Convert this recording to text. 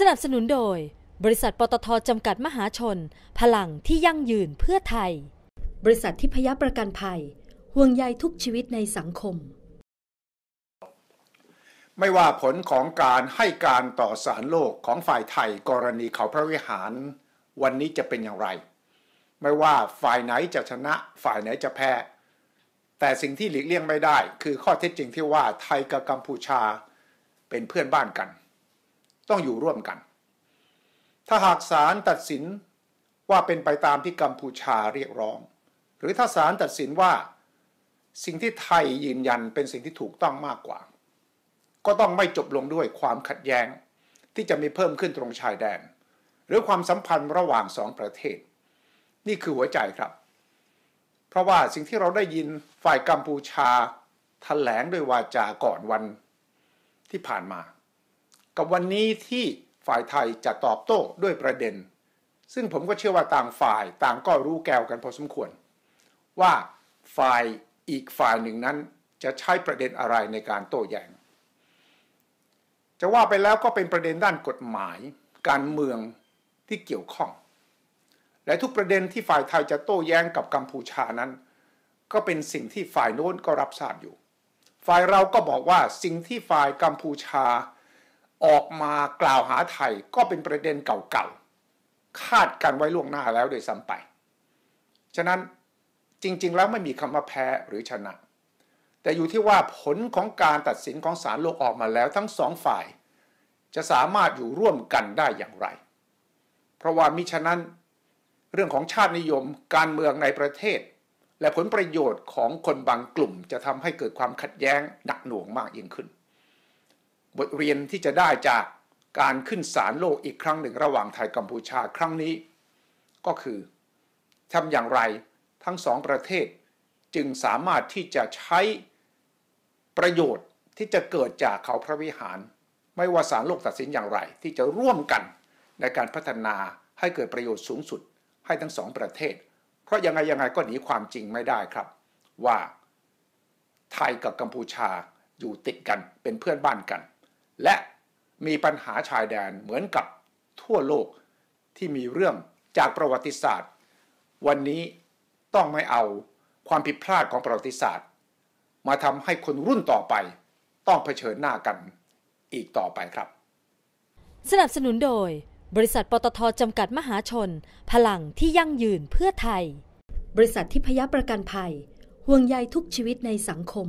สนับสนุนโดย บริษัทปตทจำกัดมหาชน พลังที่ยั่งยืนเพื่อไทย บริษัททิพยประกันภัย ห่วงใยทุกชีวิตในสังคม ไม่ว่าผลของการให้การต่อสารโลกของฝ่ายไทยกรณีเขาพระวิหาร วันนี้จะเป็นอย่างไร ไม่ว่าฝ่ายไหนจะชนะ ฝ่ายไหนจะแพ้ แต่สิ่งที่หลีกเลี่ยงไม่ได้ คือข้อเท็จจริงที่ว่าไทยกับกัมพูชาเป็นเพื่อนบ้านกัน ต้องอยู่ร่วมกัน ถ้าหากศาลตัดสินว่าเป็นไปตามที่กัมพูชาเรียกร้อง หรือถ้าศาลตัดสินว่าสิ่งที่ไทยยืนยันเป็นสิ่งที่ถูกต้องมากกว่า ก็ต้องไม่จบลงด้วยความขัดแย้งที่จะมีเพิ่มขึ้นตรงชายแดน หรือความสัมพันธ์ระหว่างสองประเทศ นี่คือหัวใจครับ เพราะว่าสิ่งที่เราได้ยินฝ่ายกัมพูชาถแถลงด้วยวาจาก่อนวันที่ผ่านมา กับวันนี้ที่ฝ่ายไทยจะตอบโต้ด้วยประเด็น ซึ่งผมก็เชื่อว่าต่างฝ่ายต่างก็รู้แก้วกันพอสมควร ว่าฝ่ายอีกฝ่ายหนึ่งนั้นจะใช้ประเด็นอะไรในการโต้แย้งจะว่าไปแล้วก็เป็นประเด็นด้านกฎหมาย การเมืองที่เกี่ยวข้อง และทุกประเด็นที่ฝ่ายไทยจะโต้แย้งกับกัมพูชานั้น ก็เป็นสิ่งที่ฝ่ายโน้นก็รับทราบอยู่ ฝ่ายเราก็บอกว่าสิ่งที่ฝ่ายกัมพูชา ออกมากล่าวหาไทยก็เป็นประเด็นเก่าๆ คาดกันไว้ล่วงหน้าแล้วโดยซ้ำไป ฉะนั้นจริง ๆ แล้วไม่มีคำว่าแพ้หรือชนะ แต่อยู่ที่ว่าผลของการตัดสินของศาลโลกออกมาแล้วทั้งสองฝ่าย จะสามารถอยู่ร่วมกันได้อย่างไร เพราะว่ามิฉะนั้น เรื่องของชาตินิยมการเมืองในประเทศ และผลประโยชน์ของคนบางกลุ่มจะทำให้เกิดความขัดแย้งหนักหน่วงมากยิ่งขึ้น บทเรียนที่จะได้จากการขึ้นศาลโลกอีกครั้งหนึ่งระหว่างไทยกัมพูชาครั้งนี้ ก็คือทำอย่างไรทั้งสองประเทศจึงสามารถที่จะใช้ประโยชน์ที่จะเกิดจากเขาพระวิหาร ไม่ว่าศาลโลกตัดสินอย่างไร ที่จะร่วมกันในการพัฒนาให้เกิดประโยชน์สูงสุดให้ทั้งสองประเทศ เพราะยังไงยังไงก็หนีความจริงไม่ได้ครับ ว่าไทยกับกัมพูชาอยู่ติดกันเป็นเพื่อนบ้านกัน และมีปัญหาชายแดนเหมือนกับทั่วโลกที่มีเรื่องจากประวัติศาสตร์ วันนี้ต้องไม่เอาความผิดพลาดของประวัติศาสตร์ มาทำให้คนรุ่นต่อไป ต้องเผชิญหน้ากันอีกต่อไปครับ สนับสนุนโดย บริษัทปตทจำกัดมหาชน พลังที่ยั่งยืนเพื่อไทย บริษัททิพยประกันภัย ห่วงใยทุกชีวิตในสังคม